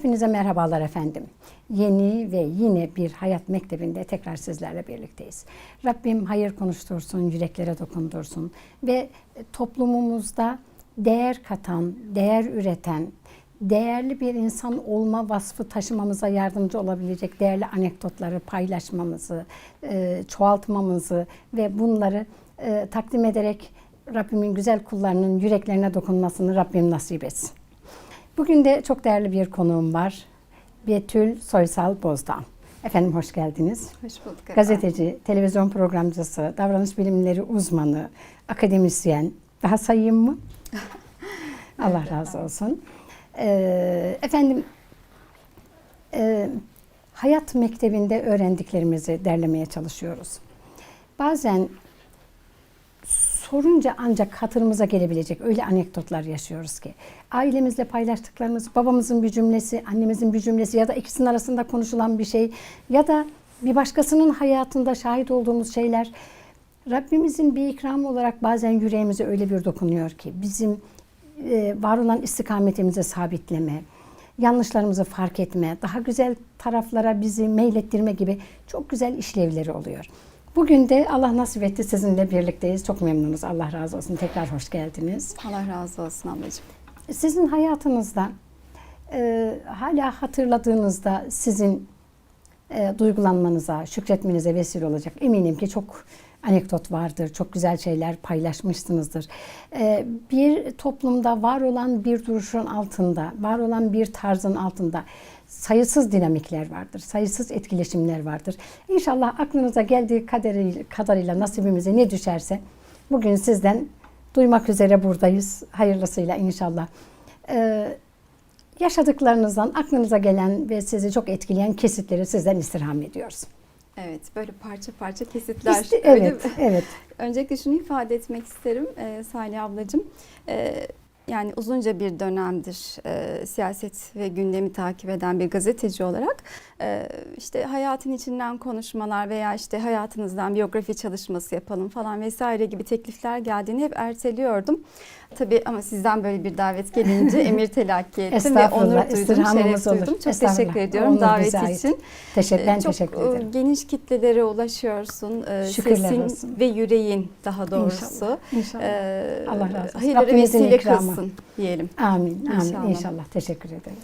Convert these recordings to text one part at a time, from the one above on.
Hepinize merhabalar efendim. Yeni ve yine bir hayat mektebinde tekrar sizlerle birlikteyiz. Rabbim hayır konuştursun, yüreklere dokundursun ve toplumumuzda değer katan, değer üreten, değerli bir insan olma vasfı taşımamıza yardımcı olabilecek değerli anekdotları paylaşmamızı, e, çoğaltmamızı ve bunları e, takdim ederek Rabbimin güzel kullarının yüreklerine dokunmasını Rabbim nasip etsin. Bugün de çok değerli bir konuğum var. Betül Soysal Bozdağ. Efendim hoş geldiniz. Hoş bulduk efendim. Gazeteci, televizyon programcısı, davranış bilimleri uzmanı, akademisyen. Daha sayayım mı? Allah razı olsun. Ee, efendim, e, hayat mektebinde öğrendiklerimizi derlemeye çalışıyoruz. Bazen sorunca ancak hatırımıza gelebilecek öyle anekdotlar yaşıyoruz ki. Ailemizle paylaştıklarımız, babamızın bir cümlesi, annemizin bir cümlesi ya da ikisinin arasında konuşulan bir şey ya da bir başkasının hayatında şahit olduğumuz şeyler Rabbimizin bir ikramı olarak bazen yüreğimize öyle bir dokunuyor ki bizim e, var olan istikametimize sabitleme, yanlışlarımızı fark etme, daha güzel taraflara bizi meylettirme gibi çok güzel işlevleri oluyor. Bugün de Allah nasip etti sizinle birlikteyiz. Çok memnunuz. Allah razı olsun. Tekrar hoş geldiniz. Allah razı olsun ablacığım. Sizin hayatınızda e, hala hatırladığınızda sizin e, duygulanmanıza, şükretmenize vesile olacak. Eminim ki çok anekdot vardır, çok güzel şeyler paylaşmışsınızdır. E, bir toplumda var olan bir duruşun altında, var olan bir tarzın altında sayısız dinamikler vardır, sayısız etkileşimler vardır. İnşallah aklınıza geldiği kadarıyla, kadarıyla nasibimize ne düşerse bugün sizden duymak üzere buradayız. Hayırlısıyla inşallah. Ee, yaşadıklarınızdan aklınıza gelen ve sizi çok etkileyen kesitleri sizden istirham ediyoruz. Evet, böyle parça parça kesitler. İşte- evet, mi? evet. Öncelikle şunu ifade etmek isterim e, Salih ablacığım. E, yani uzunca bir dönemdir e, siyaset ve gündemi takip eden bir gazeteci olarak işte hayatın içinden konuşmalar veya işte hayatınızdan biyografi çalışması yapalım falan vesaire gibi teklifler geldiğini hep erteliyordum. Tabii ama sizden böyle bir davet gelince emir telakki ettim ve onur duydum, şeref olur. duydum. Çok teşekkür ediyorum Onur davet için. Teşekkür, ben Çok teşekkür e, ederim. geniş kitlelere ulaşıyorsun. Ee, Şükürler Sesin olsun. ve yüreğin daha doğrusu. İnşallah. Ee, Allah razı olsun. Hayırlara vesile kılsın diyelim. Amin, amin. İnşallah. İnşallah. Teşekkür ederim.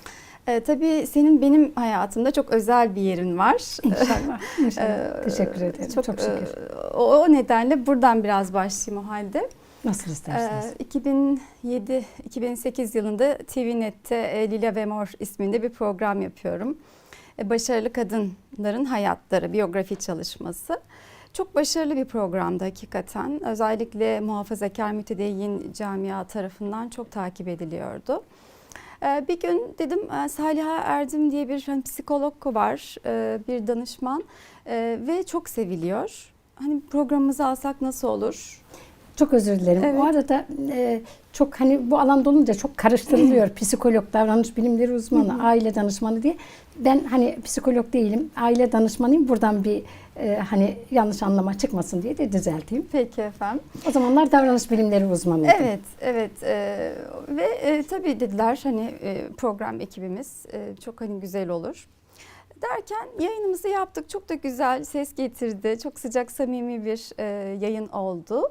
Ee, tabii senin benim hayatımda çok özel bir yerin var. İnşallah. İnşallah. Ee, teşekkür ederim. Çok, şükür. e, o, o nedenle buradan biraz başlayayım o halde. Nasıl isterseniz. Ee, 2007-2008 yılında TVNet'te e, Lila ve Mor isminde bir program yapıyorum. E, Başarılı kadınların hayatları, biyografi çalışması. Çok başarılı bir programdı hakikaten. Özellikle muhafazakar mütedeyyin camia tarafından çok takip ediliyordu. Ee, Bir gün dedim e, Saliha Erdim diye bir hani, psikolog var, e, bir danışman e, ve çok seviliyor. Hani programımızı alsak nasıl olur? Çok özür dilerim. Evet. O arada e, çok hani bu alanda olunca çok karıştırılıyor. Psikolog, davranış bilimleri uzmanı, aile danışmanı diye. Ben hani psikolog değilim, aile danışmanıyım. Buradan bir e, hani yanlış anlama çıkmasın diye de düzelteyim. Peki efendim. O zamanlar davranış bilimleri uzmanıydım. Evet, evet e, ve e, tabii dediler hani e, program ekibimiz e, çok hani güzel olur. Derken yayınımızı yaptık. Çok da güzel ses getirdi. Çok sıcak, samimi bir e, yayın oldu.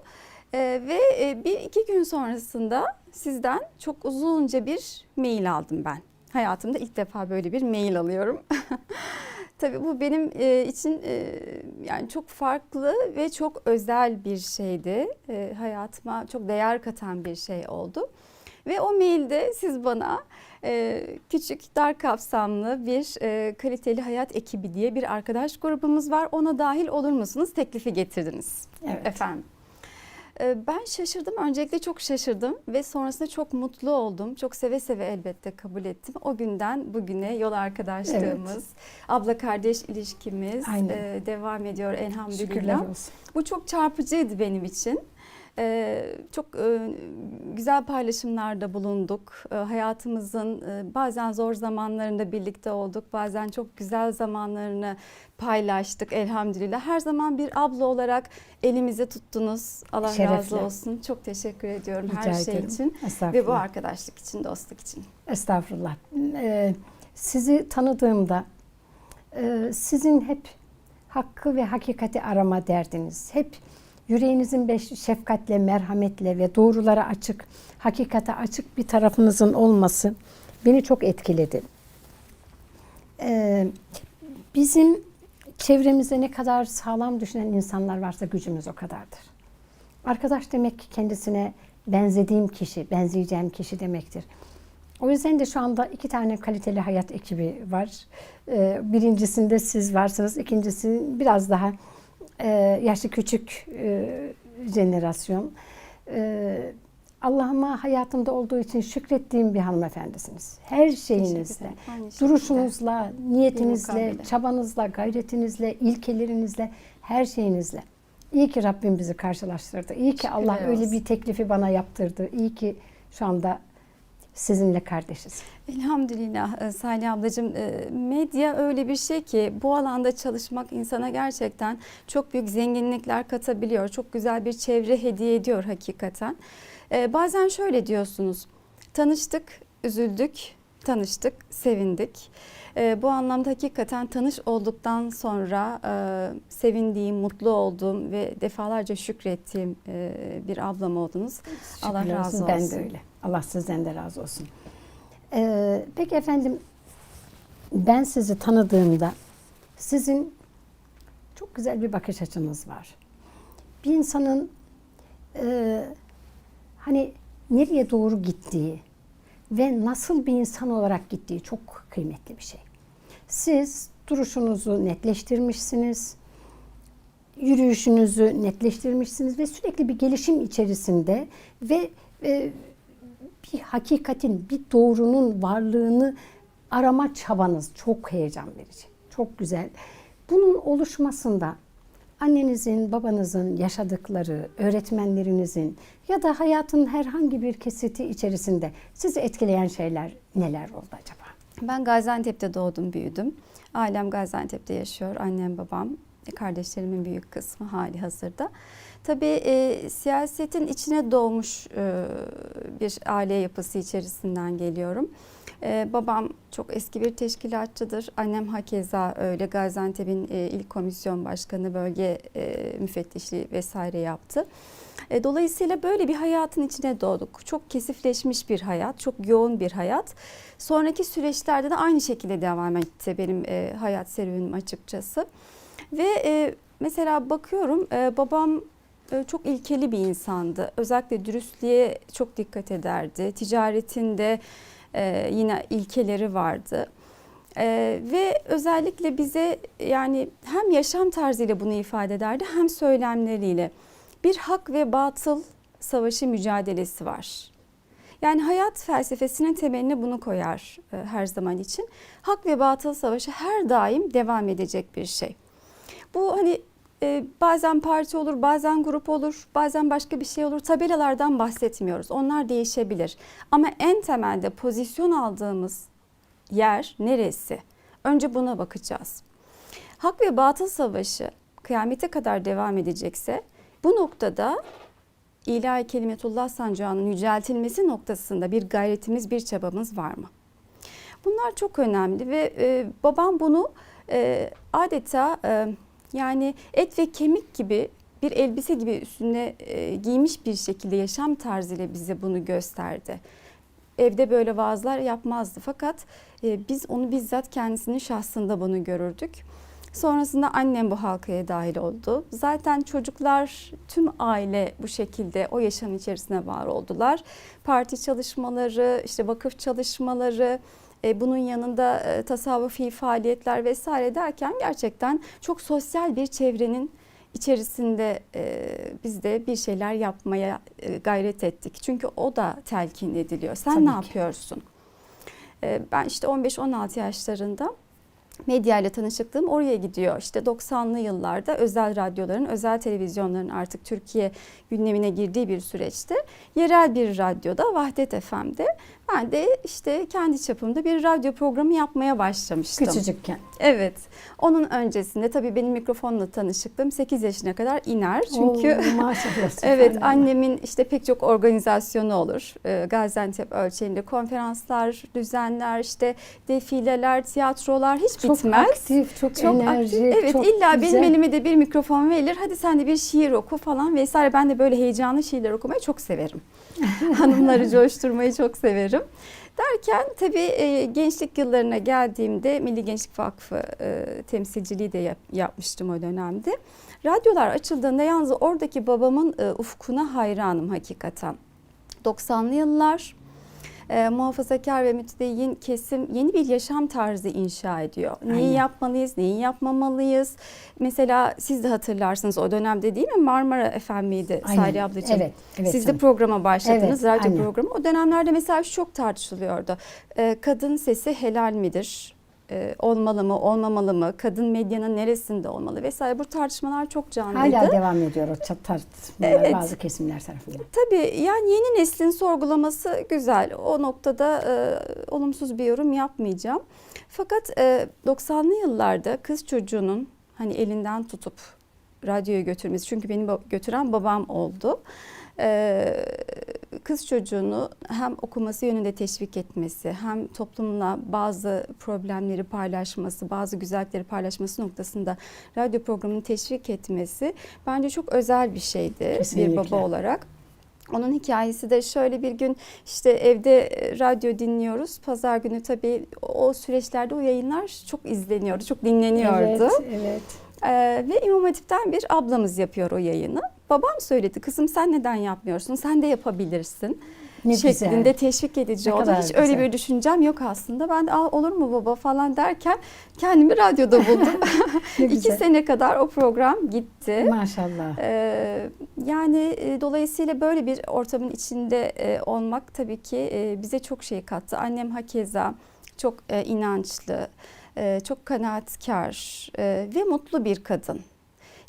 E, ve e, bir iki gün sonrasında sizden çok uzunca bir mail aldım ben. Hayatımda ilk defa böyle bir mail alıyorum. Tabii bu benim e, için e, yani çok farklı ve çok özel bir şeydi. E, hayatıma çok değer katan bir şey oldu. Ve o mailde siz bana e, küçük dar kapsamlı bir e, kaliteli hayat ekibi diye bir arkadaş grubumuz var. Ona dahil olur musunuz? Teklifi getirdiniz. Evet. Efendim. E, Ben şaşırdım. Öncelikle çok şaşırdım ve sonrasında çok mutlu oldum. Çok seve seve elbette kabul ettim. O günden bugüne yol arkadaşlığımız, abla kardeş ilişkimiz Aynen. e, devam ediyor Şükürler elhamdülillah. olsun. Bu çok çarpıcıydı benim için. Ee, çok e, güzel paylaşımlarda bulunduk. Ee, hayatımızın e, bazen zor zamanlarında birlikte olduk. Bazen çok güzel zamanlarını paylaştık elhamdülillah. Her zaman bir abla olarak elimizi tuttunuz. Allah razı Şerefle. olsun. Çok teşekkür ediyorum Rica her şey ederim. için. Ve bu arkadaşlık için, dostluk için. Estağfurullah. Ee, sizi tanıdığımda e, sizin hep hakkı ve hakikati arama derdiniz. Hep yüreğinizin beş, şefkatle, merhametle ve doğrulara açık, hakikate açık bir tarafınızın olması beni çok etkiledi. Ee, bizim çevremizde ne kadar sağlam düşünen insanlar varsa gücümüz o kadardır. Arkadaş demek ki kendisine benzediğim kişi, benzeyeceğim kişi demektir. O yüzden de şu anda iki tane kaliteli hayat ekibi var. Ee, birincisinde siz varsınız, ikincisi biraz daha e, yaşlı küçük e, jenerasyon. E, Allah'ıma hayatımda olduğu için şükrettiğim bir hanımefendisiniz. Her şeyinizle, duruşunuzla, niyetinizle, çabanızla, gayretinizle, ilkelerinizle, her şeyinizle. İyi ki Rabbim bizi karşılaştırdı. İyi ki Allah öyle bir teklifi bana yaptırdı. İyi ki şu anda sizinle kardeşiz. Elhamdülillah e, Salih ablacığım e, medya öyle bir şey ki bu alanda çalışmak insana gerçekten çok büyük zenginlikler katabiliyor. Çok güzel bir çevre hediye ediyor hakikaten. E, Bazen şöyle diyorsunuz tanıştık üzüldük tanıştık sevindik. E, Bu anlamda hakikaten tanış olduktan sonra e, sevindiğim, mutlu olduğum ve defalarca şükrettiğim e, bir ablam oldunuz. Allah Şükürler razı olsun. Ben de öyle. Allah sizden de razı olsun. Ee, peki efendim ben sizi tanıdığımda sizin çok güzel bir bakış açınız var. Bir insanın e, hani nereye doğru gittiği ve nasıl bir insan olarak gittiği çok kıymetli bir şey. Siz duruşunuzu netleştirmişsiniz yürüyüşünüzü netleştirmişsiniz ve sürekli bir gelişim içerisinde ve e, bir hakikatin, bir doğrunun varlığını arama çabanız çok heyecan verici. Çok güzel. Bunun oluşmasında annenizin, babanızın yaşadıkları, öğretmenlerinizin ya da hayatın herhangi bir kesiti içerisinde sizi etkileyen şeyler neler oldu acaba? Ben Gaziantep'te doğdum, büyüdüm. Ailem Gaziantep'te yaşıyor. Annem, babam, kardeşlerimin büyük kısmı hali hazırda. Tabii e, siyasetin içine doğmuş e, bir aile yapısı içerisinden geliyorum. E, babam çok eski bir teşkilatçıdır. Annem hakeza öyle Gaziantep'in e, ilk komisyon başkanı, bölge e, müfettişliği vesaire yaptı. E, Dolayısıyla böyle bir hayatın içine doğduk. Çok kesifleşmiş bir hayat, çok yoğun bir hayat. Sonraki süreçlerde de aynı şekilde devam etti benim e, hayat serüvenim açıkçası. Ve e, mesela bakıyorum e, babam e, çok ilkeli bir insandı. Özellikle dürüstlüğe çok dikkat ederdi. Ticaretinde e, yine ilkeleri vardı. Ee, ve özellikle bize yani hem yaşam tarzıyla bunu ifade ederdi hem söylemleriyle bir hak ve batıl savaşı mücadelesi var. Yani hayat felsefesinin temeline bunu koyar e, her zaman için. Hak ve batıl savaşı her daim devam edecek bir şey. Bu hani e, bazen parti olur, bazen grup olur, bazen başka bir şey olur. Tabelalardan bahsetmiyoruz. Onlar değişebilir. Ama en temelde pozisyon aldığımız yer neresi? Önce buna bakacağız. Hak ve batıl savaşı kıyamete kadar devam edecekse bu noktada ilahi kelimetullah sancağının yüceltilmesi noktasında bir gayretimiz, bir çabamız var mı? Bunlar çok önemli ve e, babam bunu e, adeta e, yani et ve kemik gibi bir elbise gibi üstüne e, giymiş bir şekilde yaşam tarzıyla bize bunu gösterdi. Evde böyle vaazlar yapmazdı fakat e, biz onu bizzat kendisinin şahsında bunu görürdük. Sonrasında annem bu halkaya dahil oldu. Zaten çocuklar tüm aile bu şekilde o yaşam içerisine var oldular. Parti çalışmaları, işte vakıf çalışmaları, e, bunun yanında e, tasavvufi faaliyetler vesaire derken gerçekten çok sosyal bir çevrenin içerisinde e, biz de bir şeyler yapmaya e, gayret ettik. Çünkü o da telkin ediliyor. Sen Tabii ne ki. yapıyorsun? E, ben işte 15-16 yaşlarında medya ile tanışıklığım oraya gidiyor. İşte 90'lı yıllarda özel radyoların, özel televizyonların artık Türkiye gündemine girdiği bir süreçte yerel bir radyoda Vahdet FM'de Ben de işte kendi çapımda bir radyo programı yapmaya başlamıştım. Küçücükken. Evet. Onun öncesinde tabii benim mikrofonla tanışıklığım 8 yaşına kadar iner. Çünkü Oo, maşallah. Evet annemin işte pek çok organizasyonu olur. Ee, Gaziantep ölçeğinde konferanslar, düzenler, işte defileler, tiyatrolar hiç çok bitmez. aktif, çok, Çok enerjik, aktif. Evet çok illa güzel. benim elime de bir mikrofon verilir. Hadi sen de bir şiir oku falan vesaire. Ben de böyle heyecanlı şiirler okumayı çok severim. Hanımları coşturmayı çok severim. Derken tabii e, gençlik yıllarına geldiğimde Milli Gençlik Vakfı e, temsilciliği de yap- yapmıştım o dönemde. Radyolar açıldığında yalnız oradaki babamın e, ufkuna hayranım hakikaten. 90'lı yıllar e, muhafazakar ve mütedeyyin kesim yeni bir yaşam tarzı inşa ediyor. Neyi Aynen. yapmalıyız, neyi yapmamalıyız? Mesela siz de hatırlarsınız o dönemde değil mi? Marmara FM'ydi Aynen. Salih ablacığım. Evet, evet. Siz de programa başladınız, Evet, radyo aynen. programı. O dönemlerde mesela şu çok tartışılıyordu. Ee, kadın sesi helal midir? Ee, olmalı mı, olmamalı mı? Kadın medyanın neresinde olmalı vesaire. Bu tartışmalar çok canlıydı. Hala devam ediyor o tartışmalar Evet. bazı kesimler tarafından. Tabii yani yeni neslin sorgulaması güzel. O noktada e, olumsuz bir yorum yapmayacağım. Fakat e, 90'lı yıllarda kız çocuğunun hani elinden tutup radyoya götürmesi çünkü beni götüren babam oldu. E, kız çocuğunu hem okuması yönünde teşvik etmesi hem toplumla bazı problemleri paylaşması, bazı güzellikleri paylaşması noktasında radyo programını teşvik etmesi bence çok özel bir şeydi bir Kesinlikle. baba olarak. Onun hikayesi de şöyle bir gün işte evde radyo dinliyoruz. Pazar günü tabii o süreçlerde o yayınlar çok izleniyordu, çok dinleniyordu. Evet, evet. Ee, ve İmam Hatip'ten bir ablamız yapıyor o yayını. Babam söyledi kızım sen neden yapmıyorsun? Sen de yapabilirsin. Ne şeklinde güzel. teşvik edici Ne oldu. Hiç öyle güzel. bir düşüncem yok aslında. Ben de Aa, olur mu baba falan derken kendimi radyoda buldum. İki sene kadar o program gitti. Maşallah. Ee, yani e, dolayısıyla böyle bir ortamın içinde e, olmak tabii ki e, bize çok şey kattı. Annem hakeza çok e, inançlı, e, çok kanaatkar e, ve mutlu bir kadın.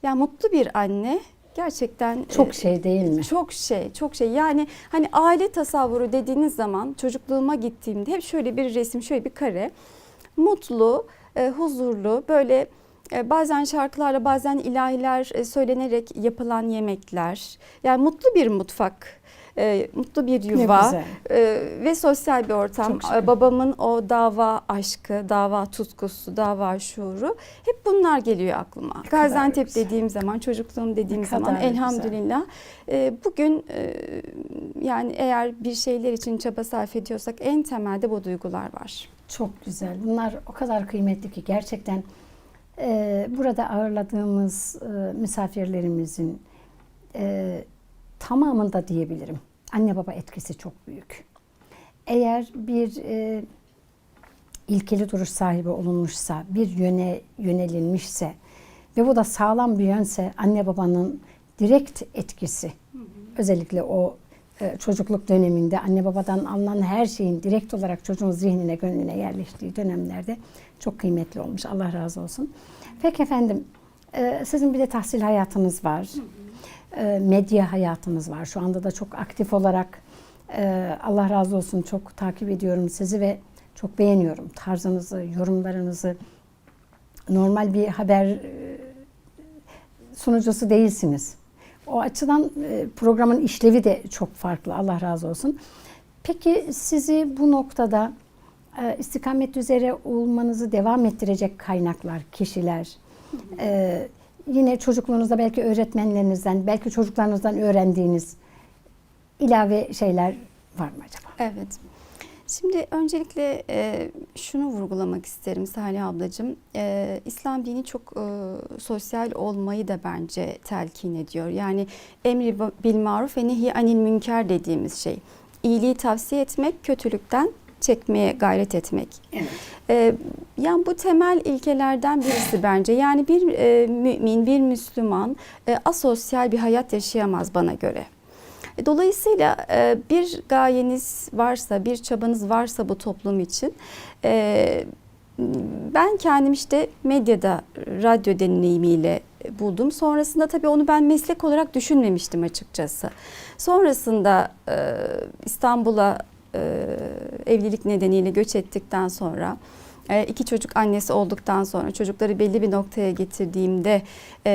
Yani mutlu bir anne gerçekten e, Çok şey değil mi? çok şey, çok şey. Yani hani aile tasavvuru dediğiniz zaman çocukluğuma gittiğimde hep şöyle bir resim, şöyle bir kare. Mutlu, e, huzurlu, böyle e, bazen şarkılarla, bazen ilahiler e, söylenerek yapılan yemekler. Yani mutlu bir mutfak, e, mutlu bir Ne yuva e, ve sosyal bir ortam. Çok şükür. E, Babamın o dava aşkı, dava tutkusu, dava şuuru hep bunlar geliyor aklıma. kadar Gaziantep dediğim zaman, çocukluğum dediğim Ne zaman elhamdülillah e, bugün e, yani eğer bir şeyler için çaba sarf ediyorsak en temelde bu duygular var. Çok güzel. Bunlar o kadar kıymetli ki gerçekten e, burada ağırladığımız e, misafirlerimizin e, tamamında diyebilirim. Anne baba etkisi çok büyük. Eğer bir e, ilkeli duruş sahibi olunmuşsa, bir yöne yönelinmişse ve bu da sağlam bir yönse anne babanın direkt etkisi. Özellikle o e, çocukluk döneminde anne babadan alınan her şeyin direkt olarak çocuğun zihnine, gönlüne yerleştiği dönemlerde çok kıymetli olmuş. Allah razı olsun. Peki efendim, e, sizin bir de tahsil hayatınız var. E, Medya hayatınız var. Şu anda da çok aktif olarak e, Allah razı olsun çok takip ediyorum sizi ve çok beğeniyorum tarzınızı, yorumlarınızı. Normal bir haber e, sunucusu değilsiniz. O açıdan e, programın işlevi de çok farklı. Allah razı olsun. Peki sizi bu noktada e, istikamet üzere olmanızı devam ettirecek kaynaklar, kişiler, e, yine çocukluğunuzda belki öğretmenlerinizden, belki çocuklarınızdan öğrendiğiniz ilave şeyler var mı acaba? Evet. Şimdi öncelikle e, şunu vurgulamak isterim Salih ablacığım. E, İslam dini çok e, sosyal olmayı da bence telkin ediyor. Yani emri bil maruf ve nehi anil münker dediğimiz şey. İyiliği tavsiye etmek, kötülükten çekmeye gayret etmek. Evet. Ee, yani bu temel ilkelerden birisi bence. Yani bir e, mümin, bir Müslüman e, asosyal bir hayat yaşayamaz bana göre. E, Dolayısıyla bir gayeniz varsa, bir çabanız varsa bu toplum için ben kendim işte medyada radyo deneyimiyle buldum. Sonrasında tabii onu ben meslek olarak düşünmemiştim açıkçası. Sonrasında İstanbul'a e, evlilik nedeniyle göç ettikten sonra e, iki çocuk annesi olduktan sonra çocukları belli bir noktaya getirdiğimde e,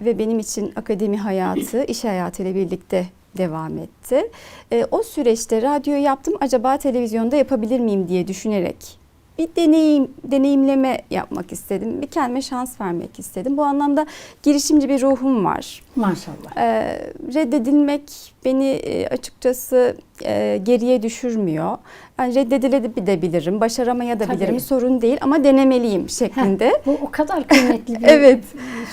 ve benim için akademi hayatı iş hayatıyla birlikte devam etti. E, o süreçte radyo yaptım acaba televizyonda yapabilir miyim diye düşünerek bir deneyim deneyimleme yapmak istedim. Bir kendime şans vermek istedim. Bu anlamda girişimci bir ruhum var. Maşallah. Ee, reddedilmek beni e, açıkçası e, geriye düşürmüyor. Yani reddedilebilirim, başaramayabilirim Tabii. sorun değil ama denemeliyim şeklinde. Bu o kadar kıymetli bir Evet.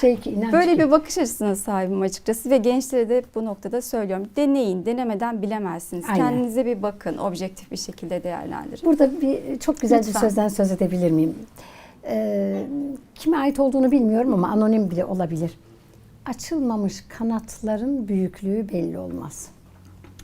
şey ki inanç Böyle ki. bir bakış açısına sahibim açıkçası ve gençlere de bu noktada söylüyorum. Deneyin, denemeden bilemezsiniz. Aynen. Kendinize bir bakın, objektif bir şekilde değerlendirin. Burada bir çok güzel Lütfen. bir sözden söz edebilir miyim? Ee, kime ait olduğunu bilmiyorum ama anonim bile olabilir. Açılmamış kanatların büyüklüğü belli olmaz.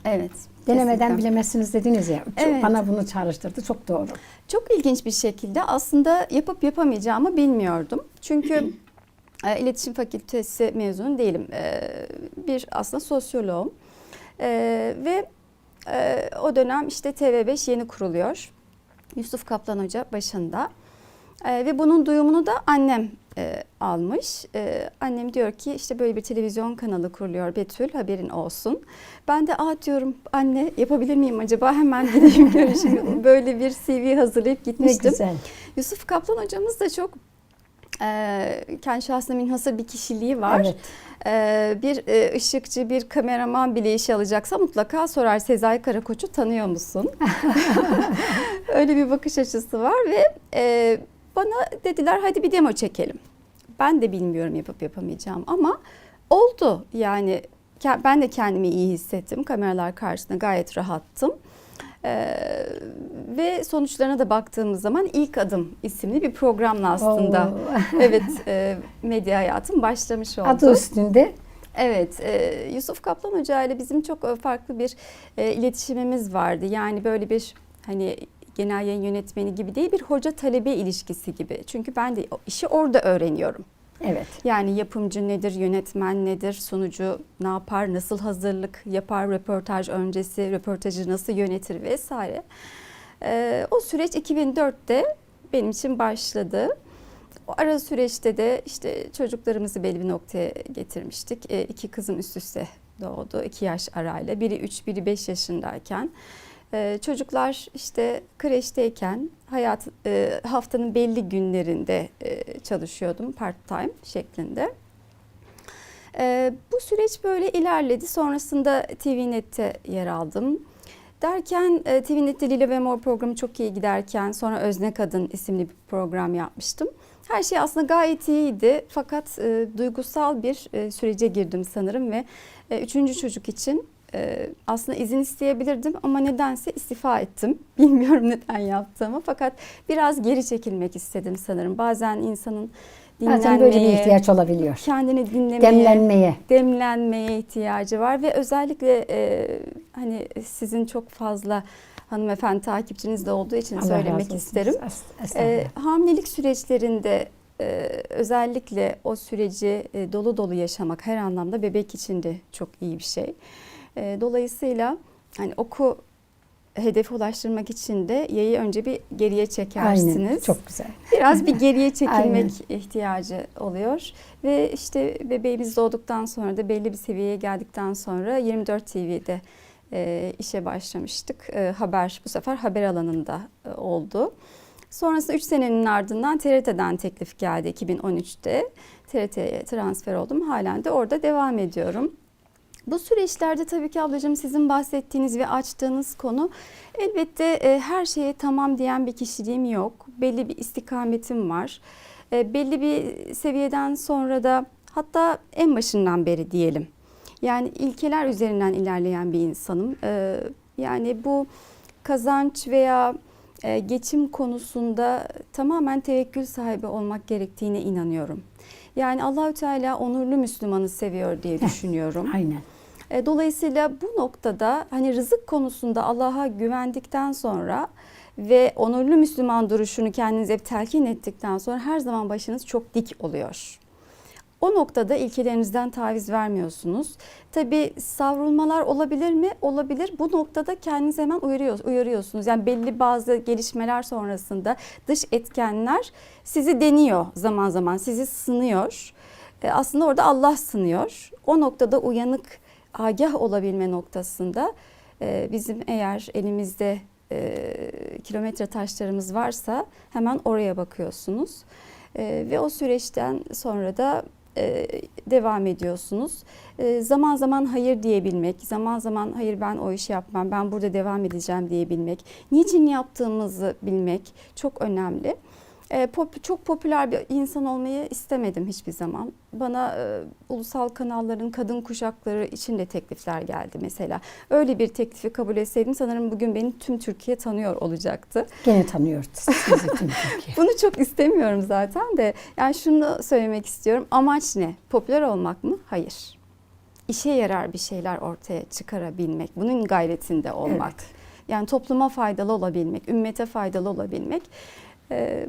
Evet. Denemeden kesinlikle. bilemezsiniz dediniz ya. Evet. Bana bunu çağrıştırdı. Çok doğru. Çok ilginç bir şekilde aslında yapıp yapamayacağımı bilmiyordum. Çünkü e, iletişim fakültesi mezunu değilim. E, bir aslında sosyoloğum. E, ve e, o dönem işte TV5 yeni kuruluyor. Yusuf Kaplan Hoca başında. E, ve bunun duyumunu da annem e, almış. E, annem diyor ki işte böyle bir televizyon kanalı kuruluyor Betül haberin olsun. Ben de aa diyorum anne yapabilir miyim acaba hemen gideyim görüşeyim. böyle bir CV hazırlayıp Ne gitmiştim. güzel. Yusuf Kaplan hocamız da çok e, kendi şahsına münhasır bir kişiliği var. Evet. E, bir e, ışıkçı, bir kameraman bile işe alacaksa mutlaka sorar Sezai Karakoç'u tanıyor musun? Öyle bir bakış açısı var ve e, bana dediler hadi bir demo çekelim. Ben de bilmiyorum yapıp yapamayacağım ama oldu yani ben de kendimi iyi hissettim. Kameralar karşısında gayet rahattım. Ee, ve sonuçlarına da baktığımız zaman ilk adım isimli bir programla aslında Oo. evet e, medya hayatım başlamış oldu. Adı üstünde. Evet, e, Yusuf Kaplan Hoca ile bizim çok farklı bir e, iletişimimiz vardı. Yani böyle bir hani genel yayın yönetmeni gibi değil bir hoca talebe ilişkisi gibi. Çünkü ben de işi orada öğreniyorum. Evet. Yani yapımcı nedir, yönetmen nedir, sunucu ne yapar, nasıl hazırlık yapar, röportaj öncesi, röportajı nasıl yönetir vesaire. Ee, o süreç 2004'te benim için başladı. O ara süreçte de işte çocuklarımızı belli bir noktaya getirmiştik. Ee, iki kızım üst üste doğdu, iki yaş arayla. Biri 3, biri 5 yaşındayken. Ee, çocuklar işte kreşteyken hayat e, haftanın belli günlerinde e, çalışıyordum part time şeklinde. Ee, bu süreç böyle ilerledi. Sonrasında TVNet'te yer aldım. Derken e, TVNet'te Lila ve Mor programı çok iyi giderken sonra Özne Kadın isimli bir program yapmıştım. Her şey aslında gayet iyiydi fakat e, duygusal bir e, sürece girdim sanırım ve e, üçüncü çocuk için e, aslında izin isteyebilirdim ama nedense istifa ettim. Bilmiyorum neden yaptığımı fakat biraz geri çekilmek istedim sanırım. Bazen insanın Bazen böyle bir dinlenmeye, ihtiyaç olabiliyor. kendini dinlemeye, Demlenmeye. demlenmeye ihtiyacı var ve özellikle e, hani sizin çok fazla hanımefendi takipçiniz de olduğu için Allah söylemek isterim. E, hamilelik süreçlerinde e, özellikle o süreci e, dolu dolu yaşamak her anlamda bebek için de çok iyi bir şey. E, dolayısıyla hani oku hedefe ulaştırmak için de yayı önce bir geriye çekersiniz. Aynen. Çok güzel. Biraz bir geriye çekilmek Aynen. ihtiyacı oluyor. Ve işte bebeğimiz doğduktan sonra da belli bir seviyeye geldikten sonra 24 TV'de e, işe başlamıştık. E, haber bu sefer haber alanında e, oldu. Sonrasında 3 senenin ardından TRT'den teklif geldi 2013'te. TRT'ye transfer oldum. Halen de orada devam ediyorum. Bu süreçlerde tabii ki ablacığım sizin bahsettiğiniz ve açtığınız konu elbette e, her şeye tamam diyen bir kişiliğim yok. Belli bir istikametim var. E, belli bir seviyeden sonra da hatta en başından beri diyelim. Yani ilkeler üzerinden ilerleyen bir insanım. E, yani bu kazanç veya e, geçim konusunda tamamen tevekkül sahibi olmak gerektiğine inanıyorum. Yani Allahü Teala onurlu Müslümanı seviyor diye düşünüyorum. Aynen. E, Dolayısıyla bu noktada hani rızık konusunda Allah'a güvendikten sonra ve onurlu Müslüman duruşunu kendinize telkin ettikten sonra her zaman başınız çok dik oluyor. O noktada ilkelerinizden taviz vermiyorsunuz. Tabii savrulmalar olabilir mi? Olabilir. Bu noktada kendinizi hemen uyarıyor, uyarıyorsunuz. Yani belli bazı gelişmeler sonrasında dış etkenler sizi deniyor zaman zaman, sizi sınıyor. E, aslında orada Allah sınıyor. O noktada uyanık, agah olabilme noktasında e, bizim eğer elimizde e, kilometre taşlarımız varsa hemen oraya bakıyorsunuz. E, ve o süreçten sonra da e, devam ediyorsunuz. E, zaman zaman hayır diyebilmek, zaman zaman hayır ben o işi yapmam, ben burada devam edeceğim diyebilmek, niçin yaptığımızı bilmek çok önemli. E, pop, çok popüler bir insan olmayı istemedim hiçbir zaman. Bana e, ulusal kanalların kadın kuşakları için de teklifler geldi mesela. Öyle bir teklifi kabul etseydim sanırım bugün beni tüm Türkiye tanıyor olacaktı. Gene tanıyoruz sizi tüm Türkiye. Bunu çok istemiyorum zaten de. Yani şunu söylemek istiyorum. Amaç ne? Popüler olmak mı? Hayır. İşe yarar bir şeyler ortaya çıkarabilmek. Bunun gayretinde olmak. Evet. Yani topluma faydalı olabilmek, ümmete faydalı olabilmek. Ee,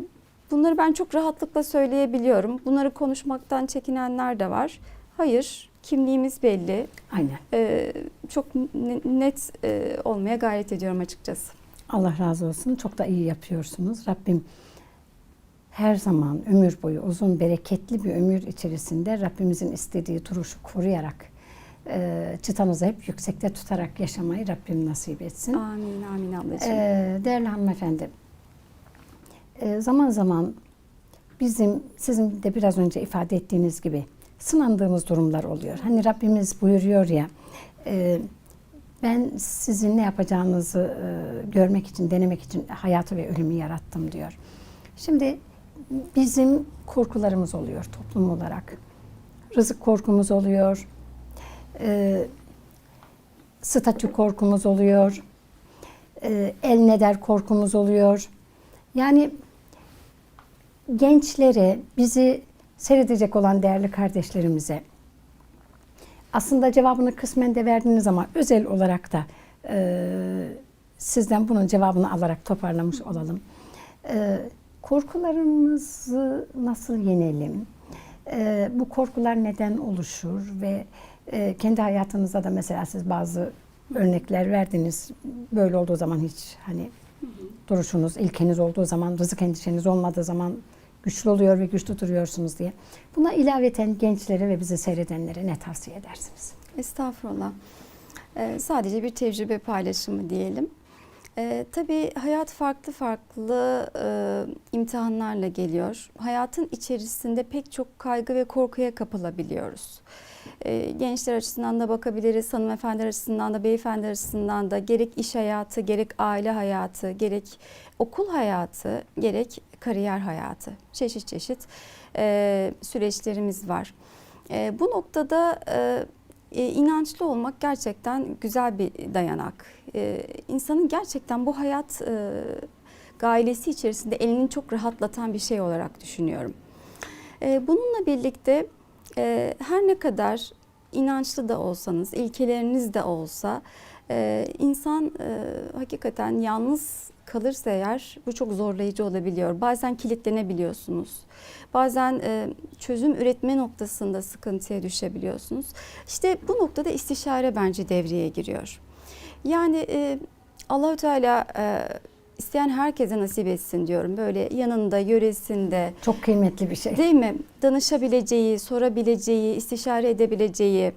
Bunları ben çok rahatlıkla söyleyebiliyorum. Bunları konuşmaktan çekinenler de var. Hayır, kimliğimiz belli. Aynen. Ee, Çok ne- net e, olmaya gayret ediyorum açıkçası. Allah razı olsun. Çok da iyi yapıyorsunuz. Rabbim her zaman ömür boyu uzun bereketli bir ömür içerisinde Rabbimizin istediği duruşu koruyarak e, çıtanızı hep yüksekte tutarak yaşamayı Rabbim nasip etsin. Amin, amin ablacığım. Ee, değerli hanımefendi, e, zaman zaman bizim sizin de biraz önce ifade ettiğiniz gibi sınandığımız durumlar oluyor. Hani Rabbimiz buyuruyor ya, e, ben sizin ne yapacağınızı e, görmek için, denemek için hayatı ve ölümü yarattım diyor. Şimdi bizim korkularımız oluyor toplum olarak. Rızık korkumuz oluyor, e, statü korkumuz oluyor, e, el ne der korkumuz oluyor. Yani gençlere, bizi seyredecek olan değerli kardeşlerimize aslında cevabını kısmen de verdiniz ama özel olarak da e, sizden bunun cevabını alarak toparlamış olalım. E, korkularımızı nasıl yenelim? E, bu korkular neden oluşur ve e, kendi hayatınızda da mesela siz bazı örnekler verdiniz. Böyle olduğu zaman hiç hani duruşunuz, ilkeniz olduğu zaman, rızık endişeniz olmadığı zaman güçlü oluyor ve güçlü duruyorsunuz diye. Buna ilaveten gençlere ve bizi seyredenlere ne tavsiye edersiniz? Estağfurullah. Ee, sadece bir tecrübe paylaşımı diyelim. Ee, tabii hayat farklı farklı e, imtihanlarla geliyor. Hayatın içerisinde pek çok kaygı ve korkuya kapılabiliyoruz. Ee, gençler açısından da bakabiliriz, hanımefendi açısından da, beyefendi açısından da gerek iş hayatı, gerek aile hayatı, gerek okul hayatı, gerek kariyer hayatı. Çeşit çeşit e, süreçlerimiz var. E, bu noktada e, inançlı olmak gerçekten güzel bir dayanak. E, insanın gerçekten bu hayat gailesi içerisinde elini çok rahatlatan bir şey olarak düşünüyorum. E, bununla birlikte e, her ne kadar inançlı da olsanız, ilkeleriniz de olsa e, insan e, hakikaten yalnız kalırsa eğer bu çok zorlayıcı olabiliyor. Bazen kilitlenebiliyorsunuz. Bazen çözüm üretme noktasında sıkıntıya düşebiliyorsunuz. İşte bu noktada istişare bence devreye giriyor. Yani Allahü Teala isteyen herkese nasip etsin diyorum. Böyle yanında, yöresinde, Çok kıymetli bir şey. Değil mi? Danışabileceği, sorabileceği, istişare edebileceği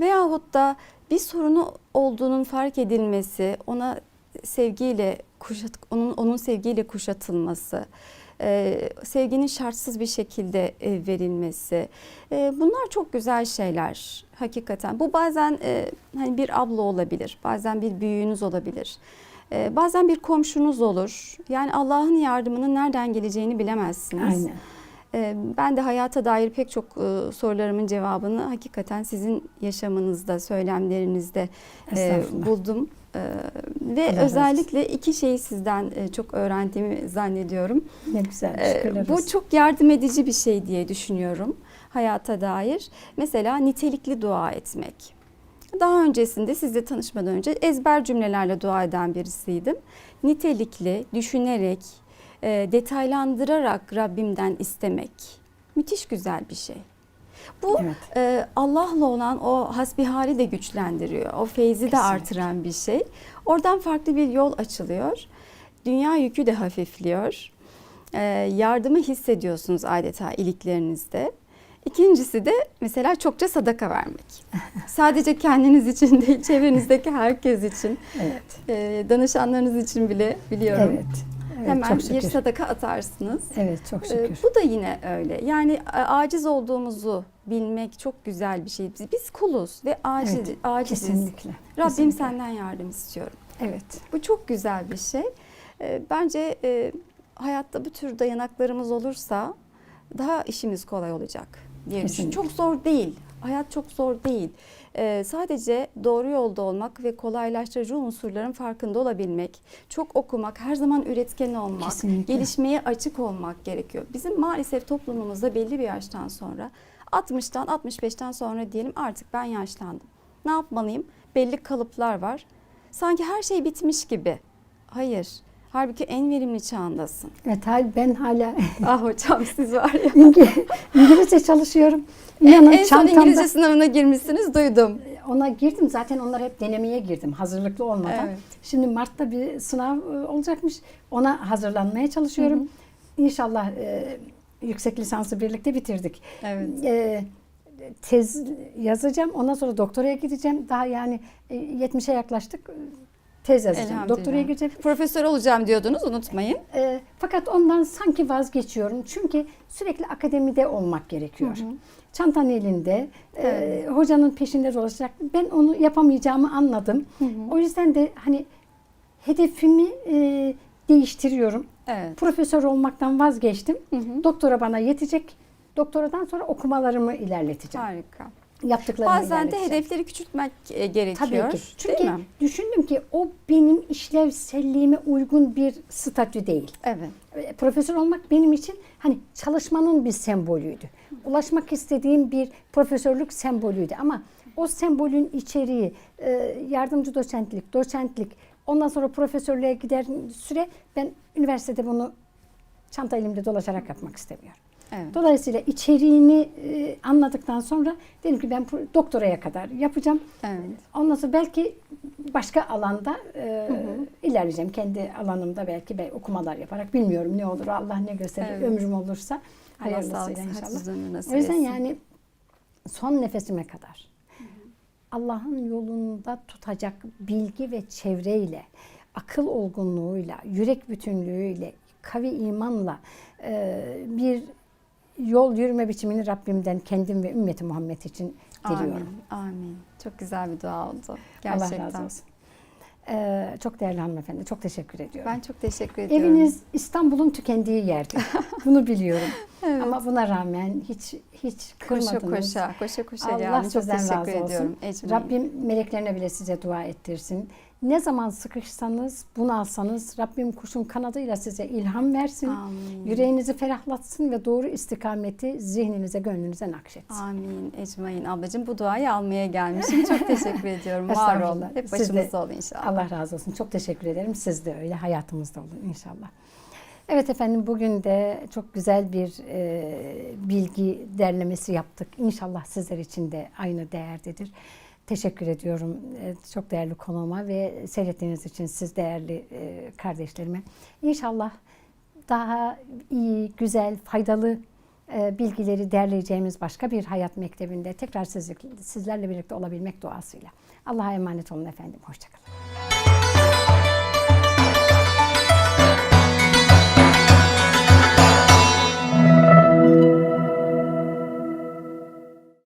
veyahut da bir sorunu olduğunun fark edilmesi, ona sevgiyle kuşat, onun onun sevgiyle kuşatılması, e, sevginin şartsız bir şekilde e, verilmesi. E, bunlar çok güzel şeyler hakikaten. Bu bazen e, hani bir abla olabilir, bazen bir büyüğünüz olabilir. E, bazen bir komşunuz olur. Yani Allah'ın yardımının nereden geleceğini bilemezsiniz. Aynen. Ee, Ben de hayata dair pek çok e, sorularımın cevabını hakikaten sizin yaşamınızda, söylemlerinizde e, buldum. Ee, Ve olsun. özellikle iki şeyi sizden e, çok öğrendiğimi zannediyorum. Ne güzel. Ee, Şükürler Bu çok yardım edici bir şey diye düşünüyorum hayata dair. Mesela nitelikli dua etmek. Daha öncesinde sizle tanışmadan önce ezber cümlelerle dua eden birisiydim. Nitelikli, düşünerek, e, detaylandırarak Rabbimden istemek müthiş güzel bir şey. Bu Evet. e, Allah'la olan o hasbihali de güçlendiriyor. O feyzi de Kesinlikle. artıran bir şey. Oradan farklı bir yol açılıyor. Dünya yükü de hafifliyor. E, yardımı hissediyorsunuz adeta iliklerinizde. İkincisi de mesela çokça sadaka vermek. Sadece kendiniz için değil, çevrenizdeki herkes için, Evet. e, danışanlarınız için bile biliyorum. Evet. evet Hemen çok bir şükür. sadaka atarsınız. Evet çok Ee, şükür. Bu da yine öyle. Yani a- aciz olduğumuzu bilmek çok güzel bir şey. Biz, kuluz ve aciz, Evet, aciziz. Kesinlikle. Rabbim kesinlikle. senden yardım istiyorum. Evet. Bu çok güzel bir şey. Ee, Bence e, hayatta bu tür dayanaklarımız olursa daha işimiz kolay olacak diye. Kesinlikle. Çok zor değil. Hayat çok zor değil. Ee, sadece doğru yolda olmak ve kolaylaştırıcı unsurların farkında olabilmek, çok okumak, her zaman üretken olmak, Kesinlikle. gelişmeye açık olmak gerekiyor. Bizim maalesef toplumumuzda belli bir yaştan sonra 60'tan 65'ten sonra diyelim artık ben yaşlandım. Ne yapmalıyım? Belli kalıplar var. Sanki her şey bitmiş gibi. Hayır. Halbuki en verimli çağındasın. Evet ben hala ah hocam siz var ya. İngi- İngilizce çalışıyorum. En, İnanın en son çantamda İngilizce sınavına girmişsiniz duydum. ona girdim. Zaten onlar hep denemeye girdim hazırlıklı olmadan. Evet. Şimdi Mart'ta bir sınav e, olacakmış. Ona hazırlanmaya çalışıyorum. İnşallah e, yüksek lisansı birlikte bitirdik. Evet. E, tez yazacağım. Ondan sonra doktoraya gideceğim. Daha yani e, 70'e yaklaştık. Tez yazacağım. Doktoraya gireceğim. Profesör olacağım diyordunuz unutmayın. E, fakat ondan sanki vazgeçiyorum. Çünkü sürekli akademide olmak gerekiyor. Hı hı. Çantan elinde, e, Evet. hocanın peşinde dolaşacak. Ben onu yapamayacağımı anladım. Hı hı. O yüzden de hani hedefimi e, değiştiriyorum. Evet. Profesör olmaktan vazgeçtim. Hı hı. Doktora bana yetecek. Doktoradan sonra okumalarımı ilerleteceğim. Harika. Yaptıklarımı Bazen de hedefleri küçültmek e, gerekiyor. Tabii ki. Çünkü Değil mi? düşündüm ki o benim işlevselliğime uygun bir statü değil. Evet. E, Profesör olmak benim için hani çalışmanın bir sembolüydü. Ulaşmak istediğim bir profesörlük sembolüydü ama o sembolün içeriği e, yardımcı doçentlik, doçentlik, ondan sonra profesörlüğe gider süre ben üniversitede bunu çanta elimde dolaşarak yapmak istemiyorum. Evet. Dolayısıyla içeriğini e, anladıktan sonra dedim ki ben doktoraya kadar yapacağım. Evet. Ondan sonra belki başka alanda e, ilerleyeceğim. Kendi alanımda belki ben okumalar yaparak bilmiyorum ne olur Allah ne gösterir Evet. ömrüm olursa hayırlısıyla inşallah. O yüzden yani son nefesime kadar Allah'ın yolunda tutacak bilgi ve çevreyle, akıl olgunluğuyla, yürek bütünlüğüyle, kavi imanla e, bir yol yürüme biçimini Rabbimden kendim ve ümmeti Muhammed için diliyorum. Amin. Amin. Çok güzel bir dua oldu. Gerçekten. Allah razı olsun. Ee, çok değerli hanımefendi. Çok teşekkür ediyorum. Ben çok teşekkür ediyorum. Eviniz İstanbul'un tükendiği yerdi. Bunu biliyorum. Evet. Ama buna rağmen hiç hiç koşa kırmadınız. koşa, koşa koşa Allah yani çok teşekkür razı ediyorum. olsun. Ecmaîn. Rabbim meleklerine bile size dua ettirsin. Ne zaman sıkışsanız, bunalsanız Rabbim kuşun kanadıyla size ilham versin. Amin. Yüreğinizi ferahlatsın ve doğru istikameti zihninize, gönlünüze nakşetsin. Amin. Ecmaîn ablacığım bu duayı almaya gelmişim. Çok teşekkür ediyorum. Var ol. Estağfurullah. Hep başımızda ol inşallah. Allah razı olsun. Çok teşekkür ederim. Siz de öyle. Hayatımızda olun inşallah. Evet efendim bugün de çok güzel bir e, bilgi derlemesi yaptık. İnşallah sizler için de aynı değerdedir. Teşekkür ediyorum e, çok değerli konuğuma ve seyrettiğiniz için siz değerli e, kardeşlerime. İnşallah daha iyi, güzel, faydalı e, bilgileri derleyeceğimiz başka bir hayat mektebinde tekrar siz, sizlerle birlikte olabilmek duasıyla. Allah'a emanet olun efendim. Hoşçakalın.